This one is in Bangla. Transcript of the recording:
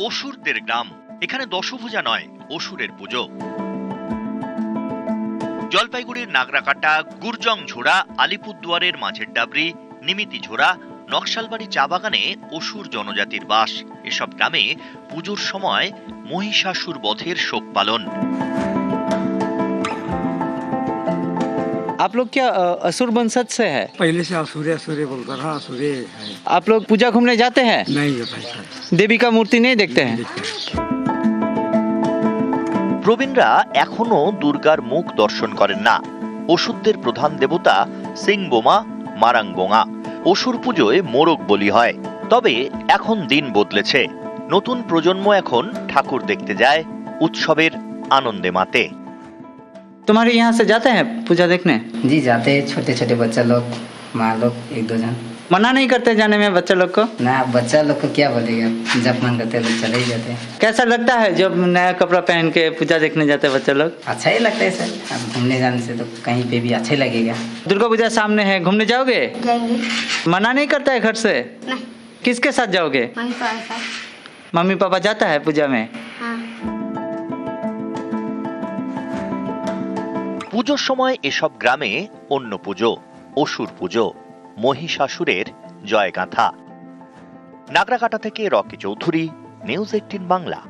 অসুরদের গ্রাম। এখানে দশভূজা নয়, অসুরের পুজো। জলপাইগুড়ির নাগরাকাটা, গুরজং ঝোড়া, আলিপুরদুয়ারের মাঝের ডাবরি, নিমিতি ঝোড়া, নকশালবাড়ি চা বাগানে অসুর জনজাতির বাস। এসব গ্রামে পুজোর সময় মহিষাসুর বধের শোক পালন। आप लोग क्या अ, असुर वंशज से है पहले से असुरे असुरे बोलता रहा असुरे है आप लोग पूजा घूमने जाते हैं नहीं है भाई साहब देवी का मूर्ति नहीं देखते हैं প্রবীণরা এখনো দুর্গার মুখ দর্শন করেন না ওষুধদের প্রধান দেবতা সিং বোমা মারাং বোঙা অসুর পুজোয় মোরগ বলি হয় তবে এখন দিন বদলেছে নতুন প্রজন্ম এখন ঠাকুর দেখতে যায় উৎসবের আনন্দে মাতে तुम्हारे यहाँ से जाते हैं पूजा देखने? जी जाते हैं। छोटे छोटे बच्चा लोग माँ लोग एक दो जन। मना नहीं करते जाने में बच्चे लोग को? ना बच्चा लोग को क्या बोलेगा? जब मन करते हैं लोग चले ही जाते हैं। कैसा लगता है जब नया कपड़ा पहन के पूजा देखने जाते हैं बच्चे लोग? अच्छा ही लगता है सर। अब घूमने जाने से तो कहीं पे भी अच्छा ही लगेगा। दुर्गा पूजा सामने है घूमने जाओगे? जाएँगे। मना नहीं करता है घर से? नहीं। किसके साथ जाओगे? मम्मी पापा जाता है पूजा में? পুজোর সময় এসব গ্রামে অন্য পুজো, অসুর পুজো, মহিষাসুরের জয়গাথা। নাগরাকাটা থেকে Rocky Chowdhury, news eighteen Bangla.